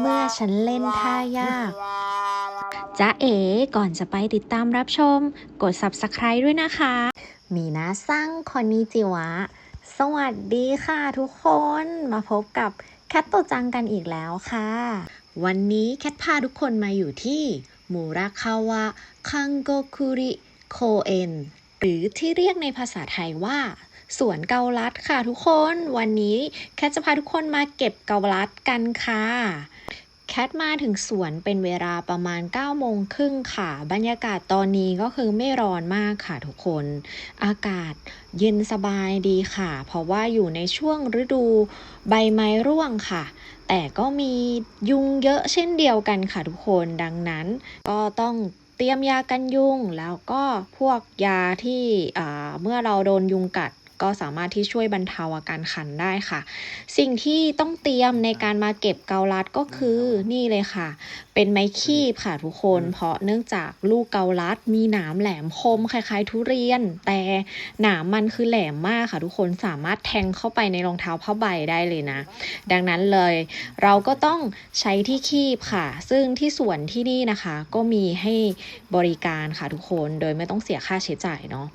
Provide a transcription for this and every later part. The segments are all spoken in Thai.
เมื่อฉันเล่นท่ายากจ้าเอ๋ก่อนจะไปติดตามรับชม กด subscribe ด้วยนะคะ มีนาซังคอนนิจิวะ สวัสดีค่ะทุกคนมาพบกับแคทโตจังกันอีกแล้วค่ะ วันนี้แคทพาทุกคนมาอยู่ที่มูราคาวะคังโกคุริโคเอนหรือที่เรียกในภาษาไทยว่า สวนเกาลัดค่ะทุกคนวันนี้แคทจะพาทุกคนมาเก็บเกาลัดกันค่ะ แคทมาถึงสวนเป็นเวลาประมาณ9โมงครึ่งค่ะ บรรยากาศตอนนี้ก็คือไม่ร้อนมากค่ะทุกคน อากาศเย็นสบายดีค่ะ เพราะว่าอยู่ในช่วงฤดูใบไม้ร่วงค่ะ แต่ก็มียุงเยอะเช่นเดียวกันค่ะทุกคนดังนั้นก็ต้องเตรียมยากันยุงแล้วก็พวกยาที่เมื่อเราโดนยุงกัด ก็สามารถที่ช่วยบรรเทาอาการคันได้ค่ะ สิ่งที่ต้องเตรียมในการมาเก็บเกาลัดก็คือนี่เลยค่ะ เป็นไม้คีบค่ะทุกคน เพราะเนื่องจากลูกเกาลัดมีหนามแหลมคมคล้ายๆ ทุเรียน แต่หนามมันคือแหลมมากค่ะ ทุกคนสามารถแทงเข้าไปในรองเท้าผ้าใบได้เลยนะ ดังนั้นเลย เราก็ต้องใช้ที่คีบค่ะ ซึ่งที่สวนที่นี่นะคะ ก็มีให้บริการค่ะทุกคนโดยไม่ต้องเสียค่าใช้จ่ายเนาะ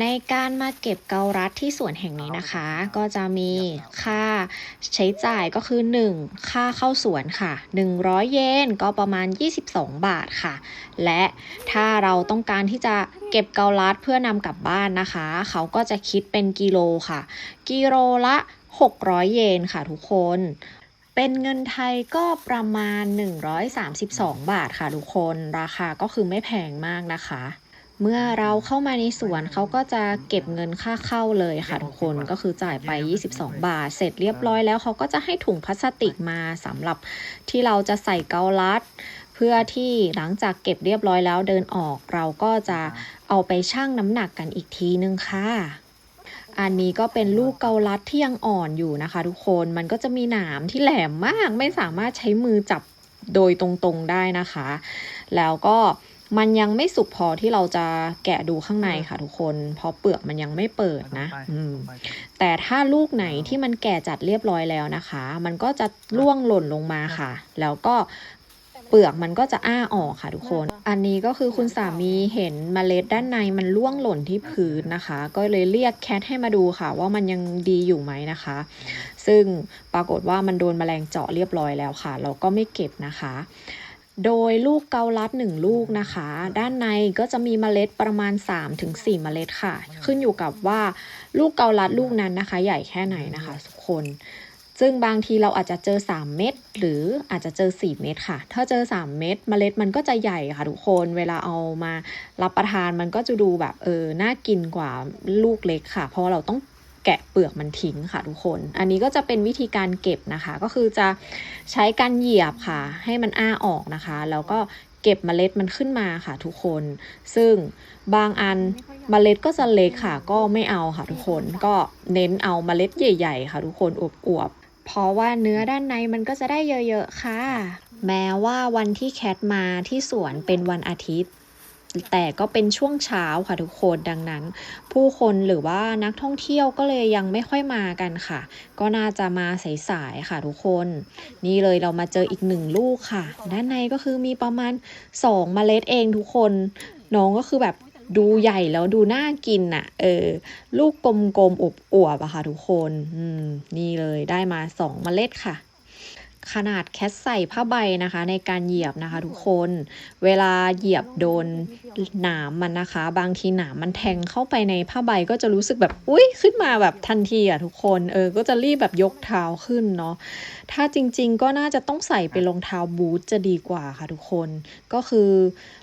ในการมาเก็บเกาลัดที่สวนแห่งนี้นะคะ ก็จะมีค่าใช้จ่ายก็คือ 1. ค่าเข้าสวนค่ะ 100 เยนก็ประมาณ 22 บาทค่ะ และถ้าเราต้องการที่จะเก็บเกาลัดเพื่อนำกลับบ้านนะคะ เขาก็จะคิดเป็นกิโลค่ะ กิโลละ 600 เยนค่ะทุกคน เป็นเงินไทยก็ประมาณ 132 บาทค่ะทุกคน ราคาก็คือไม่แพงมากนะคะ เมื่อเราเข้ามาในสวนเขาก็จะเก็บเงินค่าเข้าเลยค่ะทุกคนก็คือจ่ายไป 22 บาท เสร็จเรียบร้อยแล้วเขาก็จะให้ถุงพลาสติกมาสำหรับที่เราจะใส่เกาลัด เพื่อที่หลังจากเก็บเรียบร้อยแล้วเดินออก เราก็จะเอาไปชั่งน้ำหนักกันอีกทีนึงค่ะอันนี้ก็เป็นลูกเกาลัดที่ยังอ่อนอยู่นะคะ ทุกคน มันก็จะมีหนามที่แหลมมาก ไม่สามารถใช้มือจับโดยตรงๆได้นะคะ แล้วก็ มันยังไม่สุกพอที่เราจะแกะดูข้างในค่ะทุกคน เพราะเปลือกมันยังไม่เปิดนะอืมแต่ถ้าลูกไหนที่มันแก่จัดเรียบร้อยแล้วนะคะ มันก็จะร่วงหล่นลงมาค่ะ แล้วก็เปลือกมันก็จะอ้าออกค่ะทุกคน อันนี้ก็คือคุณสามีเห็นเมล็ดด้านในมันร่วงหล่นที่พื้นนะคะ ก็เลยเรียกแคทให้มาดูค่ะ ว่ามันยังดีอยู่ไหมนะคะ ซึ่งปรากฏว่ามันโดนแมลงเจาะเรียบร้อยแล้วค่ะ เราก็ไม่เก็บนะคะ โดยลูกเกาลัดหนึ่งลูกนะคะ ด้านในก็จะมีเมล็ดประมาณ 3-4 เมล็ดค่ะ ขึ้นอยู่กับว่าลูกเกาลัดลูกนั้นนะคะ ใหญ่แค่ไหนนะคะทุกคน ซึ่งบางทีเราอาจจะเจอ 3 เม็ดหรืออาจจะเจอ 4 เม็ดค่ะ ถ้าเจอ 3 เม็ดเมล็ดมันก็จะใหญ่ค่ะทุกคนเวลาเอามารับประทานมันก็จะดูแบบเออน่ากินกว่าลูกเล็กค่ะ เพราะเราต้อง แกะเปลือกมันทิ้งค่ะทุกคน อันนี้ก็จะเป็นวิธีการเก็บนะคะ ก็คือจะใช้การเหยียบค่ะ ให้มันอ้าออกนะคะ แล้วก็เก็บเมล็ดมันขึ้นมาค่ะทุกคน ซึ่งบางอันเมล็ดก็จะเล็กค่ะ ก็ไม่เอาค่ะทุกคน ก็เน้นเอาเมล็ดใหญ่ๆ ค่ะทุกคนอวบๆ เพราะว่าเนื้อด้านในมันก็จะได้เยอะๆ ค่ะ แม้ว่าวันที่แคทมาที่สวนเป็นวันอาทิตย์ แต่ก็เป็นช่วงเช้าค่ะทุกคนดังนั้น ผู้คนหรือว่านักท่องเที่ยวก็เลยยังไม่ค่อยมากันค่ะ ก็น่าจะมาสายๆค่ะทุกคน นี่เลยเรามาเจออีกหนึ่งลูกค่ะ ด้านในก็คือมีประมาณสองเมล็ดเองทุกคน น้องก็คือแบบดูใหญ่แล้วดูน่ากินน่ะ เออ ลูกกลมๆอบอวบๆอะค่ะทุกคน อืม นี่เลยได้มาสองเมล็ดค่ะ ขนาดแคทใส่ผ้าใบนะคะ ในการเหยียบนะคะ ทุกคน เวลาเหยียบโดนหนามมันนะคะ บางทีหนามมันแทงเข้าไปในผ้าใบก็จะรู้สึกแบบอุ้ยขึ้นมาแบบทันทีอะทุกคนเออก็จะรีบแบบยกเท้าขึ้นเนาะถ้าจริง ๆ ก็น่าจะต้องใส่เป็นรองเท้าบูทจะดีกว่าค่ะทุกคน ก็คือ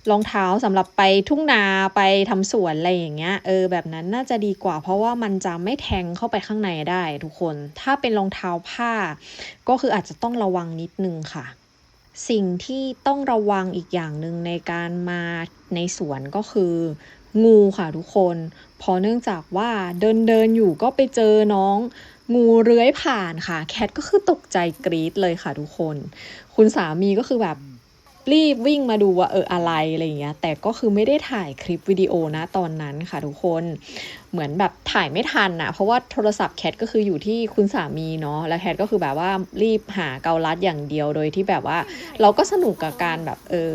รองเท้าสำหรับไปทุ่งนาไปทำสวนอะไรอย่างเงี้ยเออแบบนั้นน่าจะดีกว่า เพราะว่ามันจะไม่แทงเข้าไปข้างในได้ ทุกคน ถ้าเป็นรองเท้าผ้า ก็คืออาจจะต้องระวังนิดนึงค่ะ สิ่งที่ต้องระวังอีกอย่างหนึ่งในการมาในสวนก็คือ งูค่ะทุกคนเพราะเนื่องจากว่าเดินเดินอยู่ก็ไปเจอน้องงูเลื้อยผ่านค่ะ แคทก็คือตกใจกรี๊ดเลยค่ะทุกคน คุณสามีก็คือแบบ รีบวิ่งมาดูว่าเอออะไรอะไรอย่างเงี้ยแต่ก็คือไม่ได้ถ่ายคลิปวิดีโอนะตอนนั้นค่ะทุกคนเหมือนแบบถ่ายไม่ทันอะเพราะว่าโทรศัพท์แคทก็คืออยู่ที่คุณสามีเนาะแล้วแคทก็คือแบบว่ารีบหาเกาลัดอย่างเดียวโดยที่แบบว่า เราก็สนุกกับการแบบเออ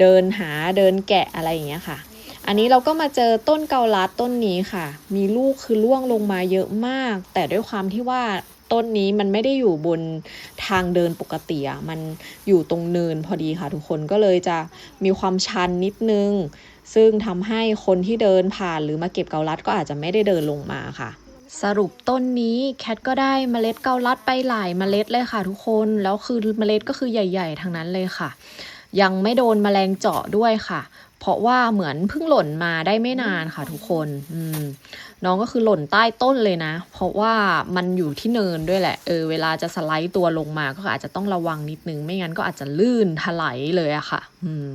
เดินหาเดินแกะอะไรอย่างเงี้ยค่ะอันนี้เราก็มาเจอต้นเกาลัดต้นนี้ค่ะ มีลูกคือร่วงลงมาเยอะมาก แต่ด้วยความที่ว่า ต้นนี้มันไม่ได้อยู่บนทางเดินปกติอะมันอยู่ตรงเนินพอดีค่ะทุกคนก็เลยจะมีความชันนิดนึง ซึ่งทำให้คนที่เดินผ่านหรือมาเก็บเกาลัดก็อาจจะไม่ได้เดินลงมาค่ะสรุปต้นนี้แคทก็ได้เมล็ดเกาลัดไปหลายเมล็ดเลยค่ะทุกคนแล้วคือเมล็ดก็คือใหญ่ ๆทั้งนั้นเลยค่ะ ยังไม่โดนแมลงเจาะด้วยค่ะ เพราะว่าเหมือนเพิ่งหล่นมาได้ไม่นานค่ะทุกคน อืม น้องก็คือหล่นใต้ต้นเลยนะ เพราะว่ามันอยู่ที่เนินด้วยแหละ เออ เวลาจะสไลด์ตัวลงมาก็อาจจะต้องระวังนิดนึง ไม่งั้นก็อาจจะลื่นถลายเลยอะค่ะ อืม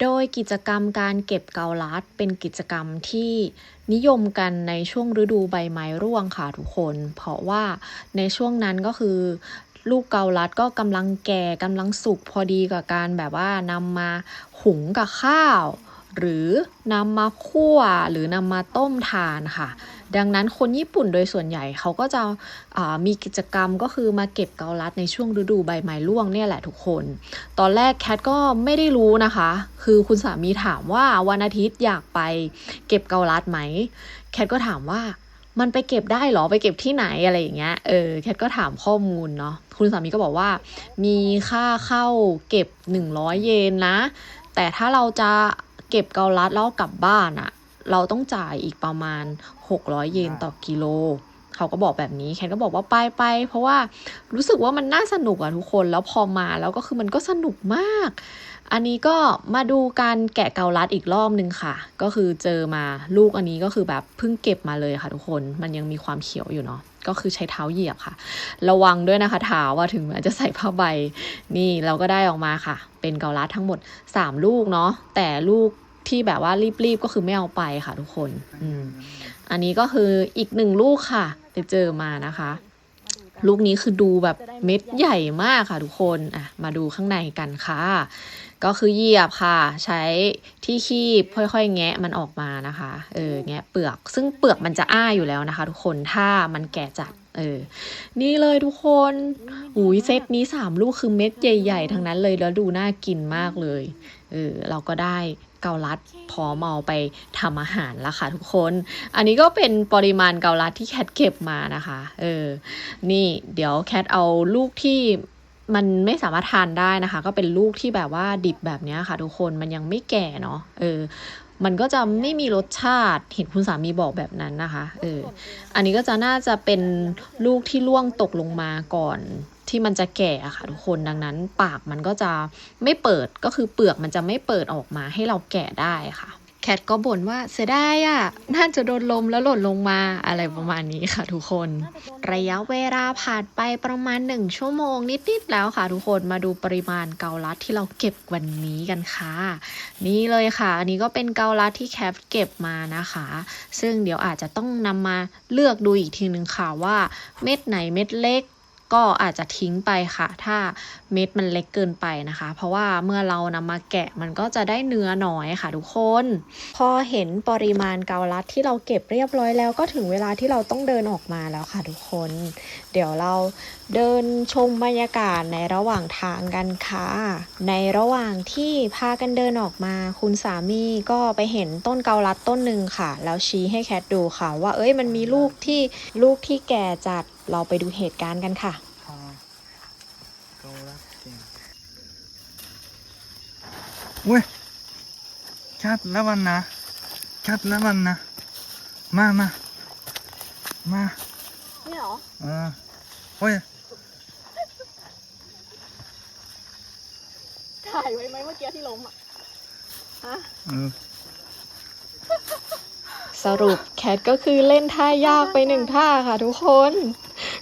โดยกิจกรรมการเก็บเกาลัดเป็นกิจกรรมที่นิยมกันในช่วงฤดูใบไม้ร่วงค่ะทุกคน เพราะว่าในช่วงนั้นก็คือ ลูกเกาลัดก็กำลังแก่กำลังสุกพอดีกับการแบบว่านำมาหุงกับข้าว หรือนำมาคั่วหรือนำมาต้มทานค่ะ ดังนั้นคนญี่ปุ่นโดยส่วนใหญ่เขาก็จะมีกิจกรรมก็คือมาเก็บเกาลัดในช่วงฤดูใบไม้ร่วงเนี่ยแหละทุกคน ตอนแรกแคทก็ไม่ได้รู้นะคะ คือคุณสามีถามว่าวันอาทิตย์อยากไปเก็บเกาลัดไหม แคทก็ถามว่ามันไปเก็บได้เหรอไปเก็บที่ไหนอะไรอย่างเงี้ย เออแคทก็ถามข้อมูลเนาะ คุณสามีก็บอกว่า มีค่าเข้าเก็บ 100 เยนนะ แต่ถ้าเราจะ เก็บเกาลัดแล้วกลับบ้านอะเราต้องจ่ายอีกประมาณ 600 เยนต่อกิโล เขาก็บอกแบบนี้แคนก็บอกว่าไปไปเพราะว่ารู้สึกว่ามันน่าสนุกอะทุกคนแล้วพอมาแล้วก็คือมันก็สนุกมาก อันนี้ก็มาดูการแกะเกาลัดอีกรอบนึงค่ะ ก็คือเจอมาลูกอันนี้ก็คือแบบเพิ่งเก็บมาเลยค่ะทุกคนมันยังมีความเขียวอยู่เนาะก็คือใช้เท้าเหยียบค่ะ ระวังด้วยนะคะเท้าว่าถึงแม้จะใส่ผ้าใบ นี่เราก็ได้ออกมาค่ะ เป็นเกาลัดทั้งหมด 3 ลูกเนาะแต่ลูก ที่แบบว่ารีบๆก็คือไม่เอาไปค่ะทุกคนอืมอันนี้ก็คืออีกหนึ่งลูกค่ะไปเจอมานะคะ ลูกนี้คือดูแบบเม็ดใหญ่มากค่ะทุกคนอะมาดูข้างในกันค่ะ ก็คือเหยียบค่ะ ใช้ที่คีบค่อยๆ แงะมันออกมานะคะเออแงะเปลือก ซึ่งเปลือกมันจะอ้าอยู่แล้วนะคะ ทุกคนถ้ามันแก่จัดเออ นี่เลยทุกคนอุ้ยเซตนี้สามลูกคือเม็ดใหญ่ ๆ ทั้งนั้นเลยแล้วดูน่ากินมากเลย เออ เราก็ได้ เกาลัดพร้อมเอาไปทำอาหารแล้วค่ะทุกคน อันนี้ก็เป็นปริมาณเกาลัดที่แคทเก็บมานะคะ เออ นี่เดี๋ยวแคทเอาลูกที่มันไม่สามารถทานได้นะคะ ก็เป็นลูกที่แบบว่าดิบแบบนี้ค่ะ ทุกคนมันยังไม่แก่เนาะเออ มันก็จะไม่มีรสชาติเห็นคุณสามีบอกแบบนั้นนะคะ เออ อันนี้ก็จะน่าจะเป็นลูกที่ล่วงตกลงมาก่อน ที่มันจะแก่อะค่ะทุกคนดังนั้นปากมันก็จะไม่เปิดก็คือเปลือกมันจะไม่เปิดออกมาให้เราแกะได้ค่ะแคทก็บ่นว่าเสียดายอะ น่าจะโดนลมแล้วหล่นลงมาอะไรประมาณนี้ค่ะทุกคน ระยะเวลาผ่านไปประมาณ 1 ชั่วโมงนิดๆแล้วค่ะทุกคนมาดูปริมาณเกาลัดที่เราเก็บวันนี้กันค่ะ นี่เลยค่ะ อันนี้ก็เป็นเกาลัดที่แคปเก็บมานะคะ ซึ่งเดี๋ยวอาจจะต้องนำมาเลือกดูอีกทีหนึ่งค่ะว่าเม็ดไหนเม็ดเล็ก ก็อาจจะทิ้งไปค่ะ ถ้าเม็ดมันเล็กเกินไปนะคะ เพราะว่าเมื่อเรานำมาแกะมันก็จะได้เนื้อน้อยค่ะทุกคน พอเห็นปริมาณเกาลัดที่เราเก็บเรียบร้อยแล้วก็ถึงเวลาที่เราต้องเดินออกมาแล้วค่ะทุกคน เดี๋ยวเราเดินชมบรรยากาศในระหว่างทางกันค่ะ ในระหว่างที่พากันเดินออกมา คุณสามีก็ไปเห็นต้นเกาลัดต้นหนึ่งค่ะ แล้วชี้ให้แคทดูค่ะ ว่าเอ้ยมันมีลูกที่ลูกที่แก่จัด เราไปดูเหตุการณ์กันค่ะเว้ยชัดและวันนะชัดและวันนะ มามามาเนี่ยหรออ่าโอ้ยถ่ายไว้ไหมเมื่อกี้ที่ล้มอะ ฮะ สรุปแคทก็คือเล่นท่ายากไปหนึ่งท่าค่ะทุกคน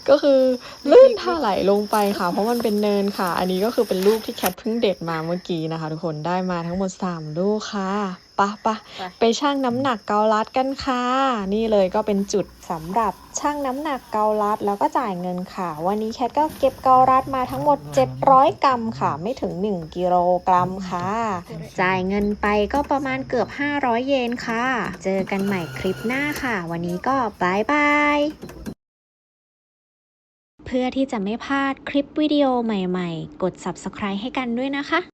ก็คือลื่นท่าไหลลงไปค่ะ เพราะมันเป็นเนินค่ะ อันนี้ก็คือเป็นลูกที่แคทเพิ่งเด็ดมาเมื่อกี้นะคะ ทุกคนได้มาทั้งหมด3ลูกค่ะะปะไปชั่งน้ำหนักเกาลัดกันค่ะ นี่เลยก็เป็นจุดสำหรับชั่งน้ำหนักเกาลัดแล้วก็จ่ายเงินค่ะ วันนี้แคทก็เก็บเกาลัดมาทั้งหมด 700 กรัมค่ะ ไม่ถึง 1 กิโลกรัมค่ะ จ่ายเงินไปก็ประมาณเกือบ 500 เยนค่ะ เจอกันใหม่คลิปหน้าค่ะ วันนี้ก็บายบายเพื่อที่จะไม่พลาดคลิปวิดีโอใหม่ๆ กด subscribe ให้กันด้วยนะคะ